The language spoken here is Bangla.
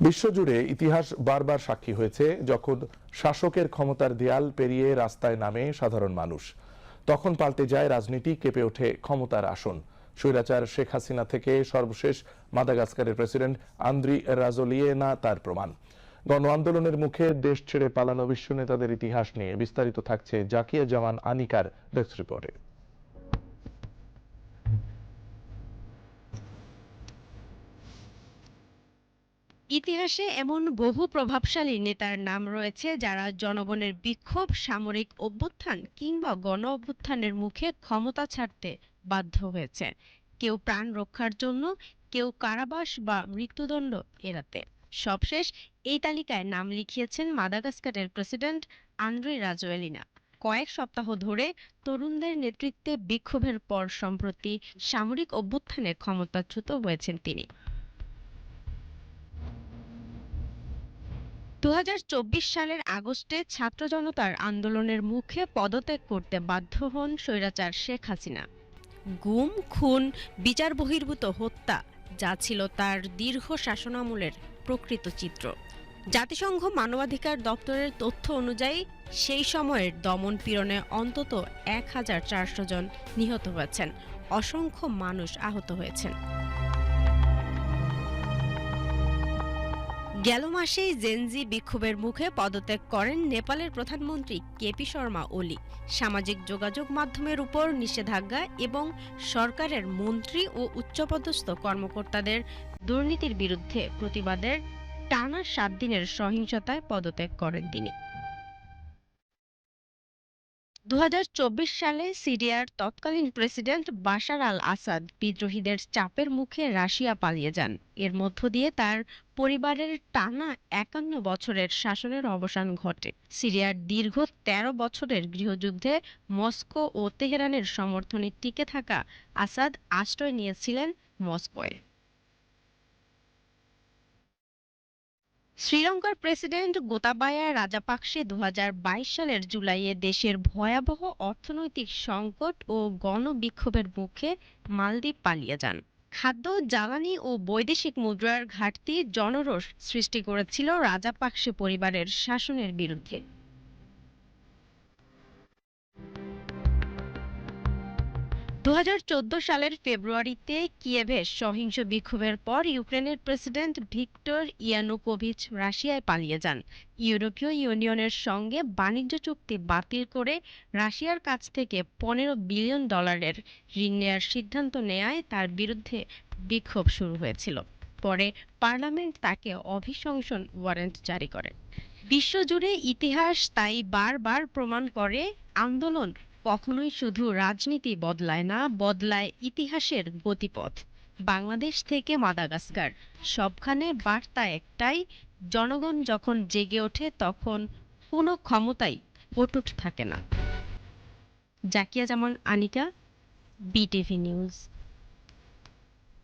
বিশ্বজুড়ে ইতিহাস বারবার সাক্ষী হয়েছে যখন শাসকের ক্ষমতার দেয়াল পেরিয়ে রাস্তায় নামে সাধারণ মানুষ। তখন পাল্টে যায় রাজনীতি, কেঁপে ওঠে ক্ষমতার আসন। স্বৈরাচার শেখ হাসিনা থেকে সর্বশেষ মাদাগাস্কারের প্রেসিডেন্ট আন্দ্রি রাজোলিয়েনা তার প্রমাণ। গণ আন্দোলনের মুখে দেশ ছেড়ে পালানো বিশ্ব নেতাদের ইতিহাস নিয়ে বিস্তারিত থাকছে জাকিয়া জামান আনিকার ডেস্ক রিপোর্টে। ইতিহাসে এমন বহু প্রভাবশালী নেতার নাম রয়েছে যারা জনগণের বিক্ষোভ, সামরিক অভ্যুত্থান কিংবা গণ অভ্যুত্থানের মুখে ক্ষমতা ছাড়তে বাধ্য হয়েছে। কেউ প্রাণ রক্ষার জন্য, কেউ কারাবাস বা মৃত্যুদণ্ড এড়াতে। সবশেষ, এই তালিকায় নাম লিখিয়েছেন মাদাগাস্কারের প্রেসিডেন্ট আন্দ্রে রাজোয়েলিনা। কয়েক সপ্তাহ ধরে তরুণদের নেতৃত্বে বিক্ষোভের পর সম্প্রতি সামরিক অভ্যুত্থানে ক্ষমতাচ্যুত হয়েছেন তিনি। দু হাজার চব্বিশ সালের আগস্টে ছাত্র জনতার আন্দোলনের মুখে পদত্যাগ করতে বাধ্য হন স্বৈরাচার শেখ হাসিনা। গুম, খুন, বিচার বহির্ভূত হত্যা, যা ছিল তার দীর্ঘ শাসনামলের প্রকৃত চিত্র। জাতিসংঘ মানবাধিকার দপ্তরের তথ্য অনুযায়ী, সেই সময়ের দমন পীড়নে অন্তত এক হাজার চারশো জন নিহত হয়েছেন। অসংখ্য মানুষ আহত হয়েছেন। গেল মাসেই জেনজি বিক্ষোভের মুখে পদত্যাগ করেন নেপালের প্রধানমন্ত্রী কেপি শর্মা ওলি। সামাজিক যোগাযোগ মাধ্যমের উপর নিষেধাজ্ঞা এবং সরকারের মন্ত্রী ও উচ্চপদস্থ কর্মকর্তাদের দুর্নীতির বিরুদ্ধে প্রতিবাদের টানা সাত দিনের সহিংসতায় পদত্যাগ করেন তিনি। দু হাজার চব্বিশ সালে সিরিয়ার তৎকালীন প্রেসিডেন্ট বাশার আল আসাদ বিদ্রোহীদের চাপের মুখে রাশিয়া পালিয়ে যান। এর মধ্য দিয়ে তার পরিবারের টানা একান্ন বছরের শাসনের অবসান ঘটে। সিরিয়ার দীর্ঘ ১৩ বছরের গৃহযুদ্ধে মস্কো ও তেহরানের সমর্থনে টিকে থাকা আসাদ আশ্রয় নিয়েছিলেন মস্কোয়। শ্রীলঙ্কার প্রেসিডেন্ট গোতাবায়া রাজাপাকসে দু সালের জুলাইয়ে দেশের ভয়াবহ অর্থনৈতিক সংকট ও গণবিক্ষোভের মুখে মালদ্বীপ পালিয়ে যান। খাদ্য, জ্বালানি ও বৈদেশিক মুদ্রার ঘাটতি জনরোষ সৃষ্টি করেছিল রাজাপাকসে পরিবারের শাসনের বিরুদ্ধে। দু হাজার চোদ্দ সালের ফেব্রুয়ারিতে কিয়েভে সহিংস বিক্ষোভের পর ইউক্রেনের প্রেসিডেন্ট ভিক্টর ইয়ানুকোভিচ রাশিয়ায় পালিয়ে যান। ইউরোপীয় ইউনিয়নের সঙ্গে বাণিজ্য চুক্তি বাতিল করে রাশিয়ার কাছ থেকে পনেরো বিলিয়ন ডলারের ঋণ নেয়ার সিদ্ধান্ত নেয়ায় তার বিরুদ্ধে বিক্ষোভ শুরু হয়েছিল। পরে পার্লামেন্ট তাকে অভিশংসন ওয়ারেন্ট জারি করে। বিশ্বজুড়ে ইতিহাস তাই বারবার প্রমাণ করে আন্দোলন কখনোই শুধু রাজনীতি বদলায় না, বদলায় ইতিহাসের গতিপথ। বাংলাদেশ থেকে মাদাগাস্কার। সবখানে বার্তা একটাই, জনগণ যখন জেগে ওঠে তখন কোনো ক্ষমতাই পটুট থাকে না। Zakia Zaman, Anika, BTV news.